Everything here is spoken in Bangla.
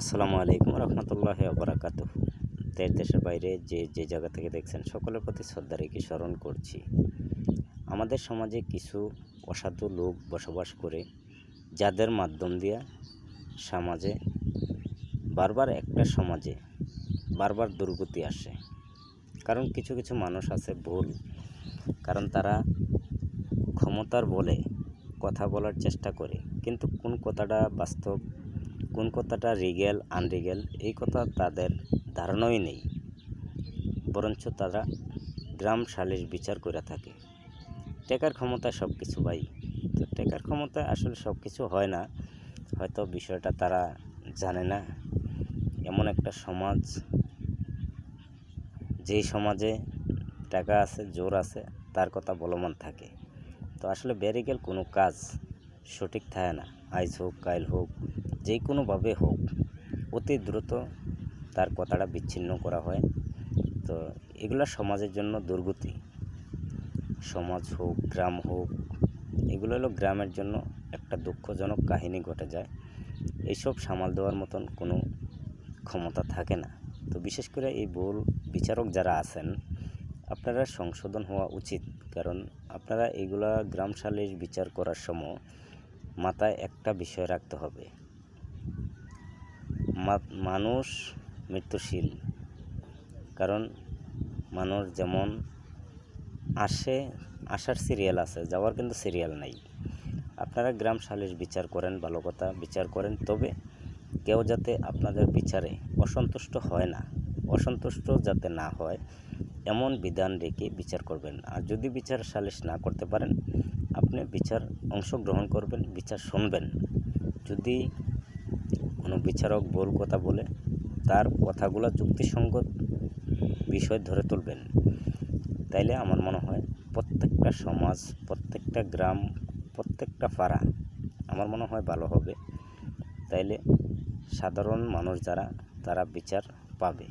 আসসালামু আলাইকুম রহমতুল্লাহ আবরাকাত দেশ দেশের বাইরে যে যে জায়গা থেকে দেখছেন, সকলের প্রতি শ্রদ্ধা রেখে স্মরণ করছি। আমাদের সমাজে কিছু অসাধু লোক বসবাস করে, যাদের মাধ্যম দিয়ে সমাজে বারবার একটা সমাজে বারবার দুর্গতি আসে। কারণ কিছু কিছু মানুষ আছে ভুল, কারণ তারা ক্ষমতার বলে কথা বলার চেষ্টা করে, কিন্তু কোন কথাটা বাস্তব কোন কথাটা রিগেল আনরিগেল এই কথা তাদের ধারণাই নেই। বরঞ্চ তারা গ্রাম সালিশ বিচার করে থাকে। টেকার ক্ষমতায় সব কিছু ভাই। তো টেকার ক্ষমতায় আসলে সব কিছু হয় না। হয়তো বিষয়টা তারা জানে না। এমন একটা সমাজ, যেই সমাজে টাকা আছে, জোর আছে, তার কথা বলমান থাকে। তো আসলে ব্যারিকেল কোনো কাজ সঠিক থাকে না। আইজ হোক, কাইল হোক যে কোনোভাবে হোক, অতি দ্রুত তার কথাটা বিচ্ছিন্ন করা হয়। তো এগুলো সমাজের জন্য দুর্গতি। সমাজ হোক, গ্রাম হোক, এগুলো হলো গ্রামের জন্য একটা দুঃখজনক কাহিনী ঘটে যায়। এইসব সামাল দেওয়ার মতন কোনো ক্ষমতা থাকে না। তো বিশেষ করে এই ভুল বিচারক যারা আছেন, আপনারা সংশোধন হওয়া উচিত। কারণ আপনারা এইগুলা গ্রাম সালিশ বিচার করার সময় মাথায় একটা বিষয় রাখতে হবে। মানুষ মৃত্যুশীল। কারণ মানুষ যেমন আসে, আসার সিরিয়াল আছে, যাওয়ার কিন্তু সিরিয়াল নাই। আপনারা গ্রাম সালিশ বিচার করেন, ভালো কথা, বিচার করেন, তবে কেউ যাতে আপনাদের বিচারে অসন্তুষ্ট হয় না, অসন্তুষ্ট যাতে না হয়, এমন বিধান রেখে বিচার করবেন। আর যদি বিচার সালিশ না করতে পারেন, আপনি বিচার অংশগ্রহণ করবেন, বিচার শুনবেন। যদি কোনো বিচারক ভুল কথা বলে তার কথাগুলো যুক্তিসঙ্গত বিষয় ধরে তুলবেন। তাইলে আমার মনে হয় প্রত্যেকটা সমাজ, প্রত্যেকটা গ্রাম, প্রত্যেকটা পাড়া আমার মনে হয় ভালো হবে। তাইলে সাধারণ মানুষ যারা, তারা বিচার পাবে।